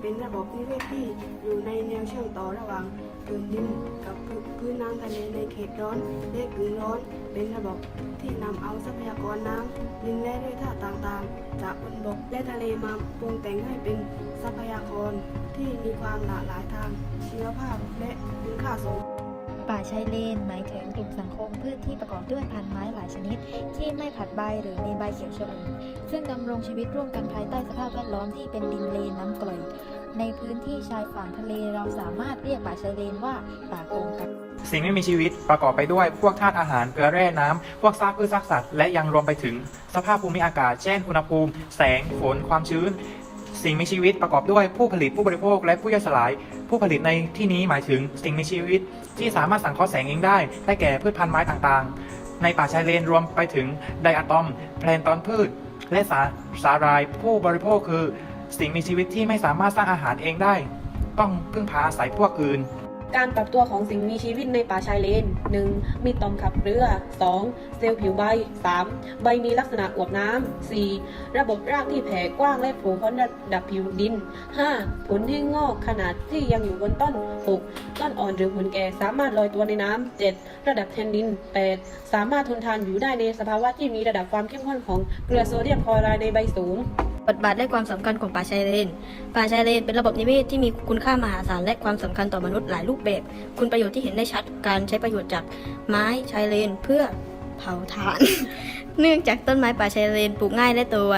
เป็นระบบนิเวศที่อยู่ในแนวเชื่อมต่อระหว่างพื้นดินกับพื้นน้ำทะเลในเขตร้อนและกึ่งร้อน เป็นระบบที่นำเอาทรัพยากรน้ำดินและแร่ธาตุต่างๆ จากบนบกและทะเลมาปรุงแต่งให้เป็นทรัพยากรที่มีความหลากหลายทางชีวภาพและคุณค่าสูง ป่าชายเลนหมายถึงกลุ่มสังคมพืชที่ประกอบด้วยพันไม้หลายชนิด ที่ไม่ผลัดใบหรือมีใบเขียวชอุ่มซึ่งดำรงชีวิตร่วมกันภายใต้สภาพแวดล้อมที่เป็นดินเลนน้ำกร่อย ในพื้นที่ชายฝั่งทะเลเราสามารถเรียกป่าชายเลนว่าป่าโกงกันสิ่งไม่มีชีวิตประกอบไปด้วยพวกธาตุอาหารเกลือแร่น้ำพวกซากพืชซากสัตว์และยังรวมไปถึง สภาพภูมิอากาศ เช่นอุณหภูมิ แสง ฝน ความชื้น สิ่งมีชีวิตประกอบด้วยผู้ผลิตผู้บริโภค และผู้ย่อยสลาย ผู้ผลิตในที่นี้หมายถึงสิ่งมีชีวิต ที่สามารถสังเคราะห์แสงเองได้ได้แก่พืชพันธุ์ไม้ต่างๆ ในป่าชายเลนรวมไปถึงไดอะตอมแพลนตอนพืช และสาสารายผู้บริโภคคือ สิ่งมีชีวิตที่ไม่สามารถสร้างอาหารเองได้ ต้องพึ่งพาอาศัยพวกอื่น การปรับตัวของสิ่งมีชีวิตในป่าชายเลน 1. มีต่อมขับเรือ 2. เซลล์ผิวใบ 3. ใบมีลักษณะอวบน้ำ 4. ระบบรากที่แผ่กว้างและผูกพ้นระดับผิวดิน 5. ผลที่งอกขนาดที่ยังอยู่บนต้น 6. ต้นอ่อนหรือผลแก่สามารถลอยตัวในน้ำ 7. ระดับแทนดิน 8. สามารถทนทานอยู่ได้ในสภาวะที่มีระดับความเข้มข้นของเกลือโซเดียมคลอไรด์ในใบสูง บทบาทและความสำคัญของป่าชายเลน ป่าชายเลนเป็นระบบนิเวศที่มีคุณค่ามหาศาลและความสำคัญต่อมนุษย์หลายรูปแบบ คุณประโยชน์ที่เห็นได้ชัดการใช้ประโยชน์จากไม้ชายเลนเพื่อเผาถ่าน เนื่องจากต้นไม้ป่าชายเลนปลูกง่ายและโตไว